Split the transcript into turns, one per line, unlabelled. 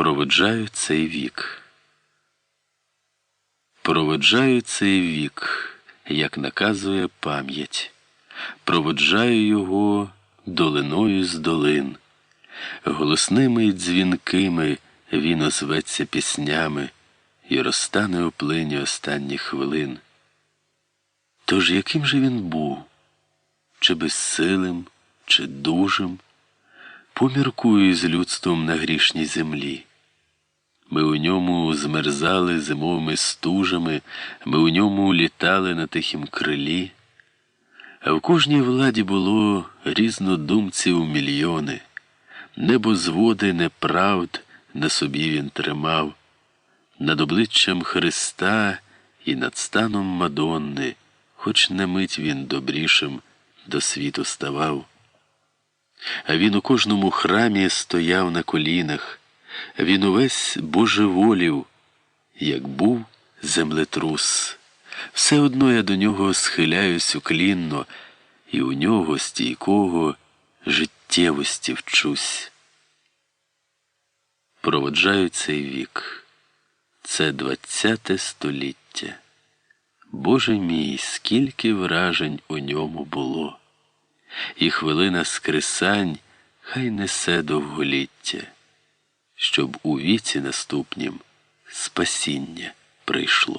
Проведжаю цей вік. Проведжаю цей вік, як наказує пам'ять. Проведжаю його долиною з долин. Голосними й дзвінкими він озветься піснями і розтане у плині останніх хвилин. Тож яким же він був? Чи безсилим, чи дужим? Поміркую з людством на грішній землі. Ми у ньому змерзали зимовими стужами, ми у ньому літали на тихім крилі, а в кожній владі було різнодумців мільйони, небозводи неправд на собі він тримав, над обличчям Христа і над станом Мадонни, хоч на мить він добрішим до світу ставав. А він у кожному храмі стояв на колінах, він увесь божеволів, як був землетрус. Все одно я до нього схиляюсь уклінно, і у нього стійкого життєвості вчусь. Проводжаю цей вік, це двадцяте століття. Боже мій, скільки вражень у ньому було і хвилина скресань хай несе довголіття, щоб у віці наступнім спасіння прийшло.